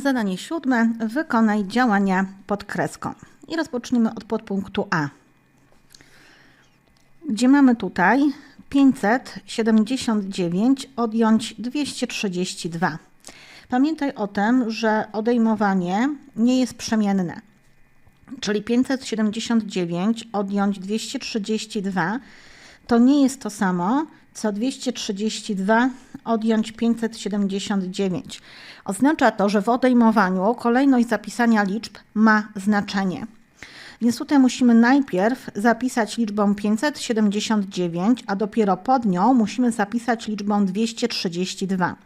Zadanie siódme. Wykonaj działania pod kreską. I rozpoczniemy od podpunktu A. Gdzie mamy tutaj 579 odjąć 232. Pamiętaj o tym, że odejmowanie nie jest przemienne. Czyli 579 odjąć 232 to nie jest to samo, co 232 odjąć 579. Oznacza to, że w odejmowaniu kolejność zapisania liczb ma znaczenie. Więc tutaj musimy najpierw zapisać liczbę 579, a dopiero pod nią musimy zapisać liczbę 232.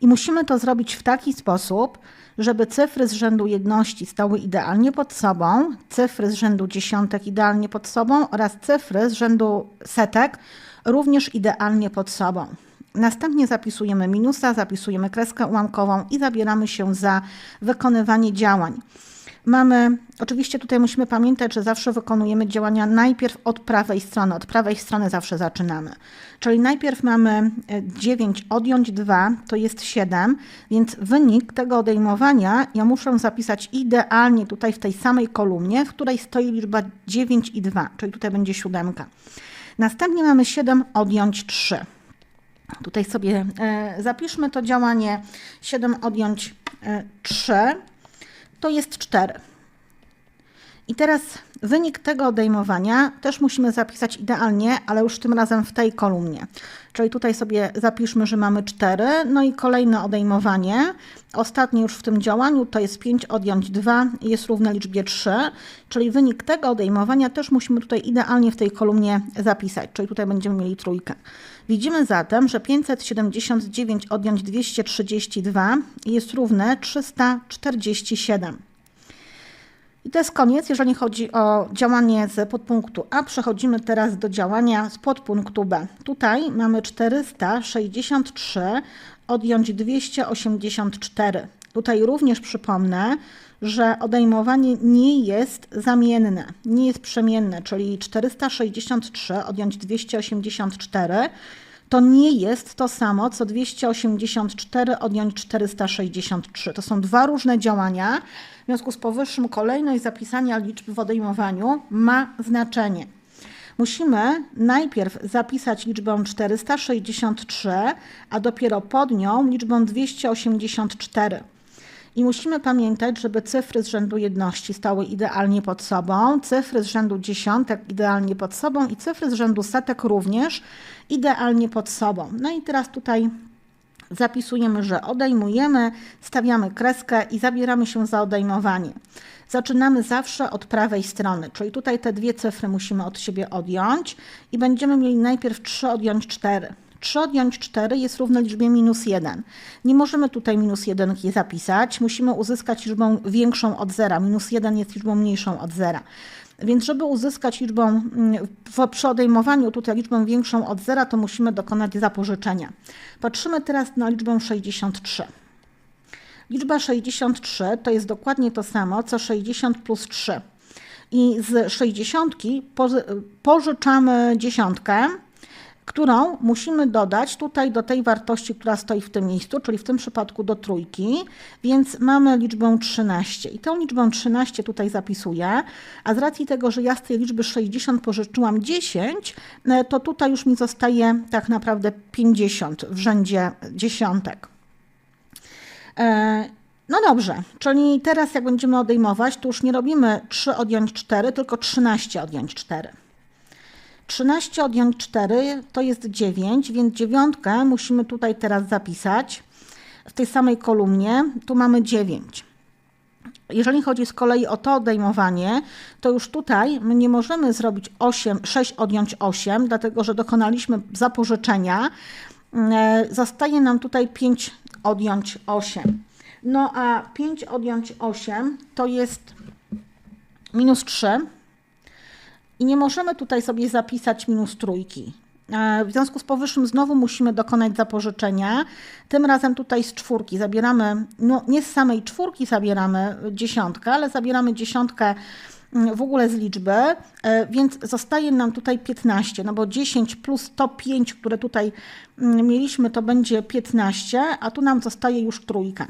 I musimy to zrobić w taki sposób, żeby cyfry z rzędu jedności stały idealnie pod sobą, cyfry z rzędu dziesiątek idealnie pod sobą oraz cyfry z rzędu setek również idealnie pod sobą. Następnie zapisujemy minusa, zapisujemy kreskę ułamkową i zabieramy się za wykonywanie działań. Mamy, oczywiście tutaj musimy pamiętać, że zawsze wykonujemy działania najpierw od prawej strony, od prawej strony zawsze zaczynamy. Czyli najpierw mamy 9 e, odjąć 2, to jest 7, więc wynik tego odejmowania ja muszę zapisać idealnie tutaj w tej samej kolumnie, w której stoi liczba 9 i 2, czyli tutaj będzie siódemka. Następnie mamy 7 odjąć 3. Tutaj sobie e, zapiszmy to działanie 7 odjąć 3 e, to jest 4. I teraz wynik tego odejmowania też musimy zapisać idealnie, ale już tym razem w tej kolumnie. Czyli tutaj sobie zapiszmy, że mamy 4, no i kolejne odejmowanie, ostatnie już w tym działaniu, to jest 5 odjąć 2 jest równe liczbie 3, czyli wynik tego odejmowania też musimy tutaj idealnie w tej kolumnie zapisać, czyli tutaj będziemy mieli trójkę. Widzimy zatem, że 579 odjąć 232 jest równe 347. I to jest koniec, jeżeli chodzi o działanie z podpunktu A. Przechodzimy teraz do działania z podpunktu B. Tutaj mamy 463 odjąć 284. Tutaj również przypomnę, że odejmowanie nie jest zamienne, nie jest przemienne, czyli 463 odjąć 284 to nie jest to samo, co 284 odjąć 463. To są dwa różne działania. W związku z powyższym kolejność zapisania liczb w odejmowaniu ma znaczenie. Musimy najpierw zapisać liczbę 463, a dopiero pod nią liczbę 284. I musimy pamiętać, żeby cyfry z rzędu jedności stały idealnie pod sobą, cyfry z rzędu dziesiątek idealnie pod sobą i cyfry z rzędu setek również idealnie pod sobą. No i teraz tutaj zapisujemy, że odejmujemy, stawiamy kreskę i zabieramy się za odejmowanie. Zaczynamy zawsze od prawej strony, czyli tutaj te dwie cyfry musimy od siebie odjąć i będziemy mieli najpierw 3 odjąć 4. 3 odjąć 4 jest równe liczbie minus 1. Nie możemy tutaj minus 1 zapisać, musimy uzyskać liczbę większą od 0. Minus 1 jest liczbą mniejszą od 0. Więc żeby uzyskać liczbę, mm, przy odejmowaniu tutaj liczbę większą od 0, to musimy dokonać zapożyczenia. Patrzymy teraz na liczbę 63. Liczba 63 to jest dokładnie to samo, co 60 plus 3. I z 60 pożyczamy dziesiątkę, którą musimy dodać tutaj do tej wartości, która stoi w tym miejscu, czyli w tym przypadku do trójki, więc mamy liczbę 13. I tę liczbę 13 tutaj zapisuję, a z racji tego, że ja z tej liczby 60 pożyczyłam 10, e, to tutaj już mi zostaje tak naprawdę 50 w rzędzie dziesiątek. E, no dobrze, czyli teraz jak będziemy odejmować, to już nie robimy 3 odjąć 4, tylko 13 odjąć 4. 13 odjąć 4 to jest 9, więc dziewiątkę musimy tutaj teraz zapisać w tej samej kolumnie. Tu mamy 9. Jeżeli chodzi z kolei o to odejmowanie, to już tutaj nie możemy zrobić 8, 6 odjąć 8, dlatego że dokonaliśmy zapożyczenia. E, zostaje nam tutaj 5 odjąć 8. No a 5 odjąć 8 to jest minus 3 i nie możemy tutaj sobie zapisać minus trójki. E, w związku z powyższym znowu musimy dokonać zapożyczenia. Tym razem tutaj z czwórki zabieramy, no nie z samej czwórki zabieramy dziesiątkę, ale zabieramy dziesiątkę mm, w ogóle z liczby, e, więc zostaje nam tutaj 15, no bo 10 plus to 5, które tutaj mm, mieliśmy, to będzie 15, a tu nam zostaje już trójka.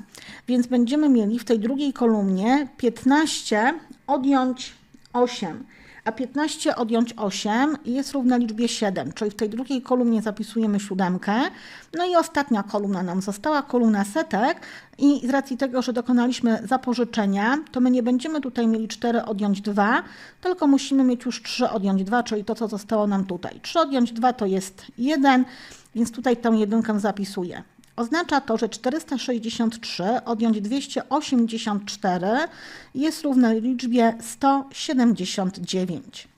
Więc będziemy mieli w tej drugiej kolumnie 15 odjąć 8. A 15 odjąć 8 jest równe liczbie 7, czyli w tej drugiej kolumnie zapisujemy siódemkę. No i ostatnia kolumna nam została, kolumna setek i z racji tego, że dokonaliśmy zapożyczenia, to my nie będziemy tutaj mieli 4 odjąć 2, tylko musimy mieć już 3 odjąć 2, czyli to, co zostało nam tutaj. 3 odjąć 2 to jest 1, więc tutaj tę jedynkę zapisuję. Oznacza to, że 463 odjąć 284 jest równe liczbie 179.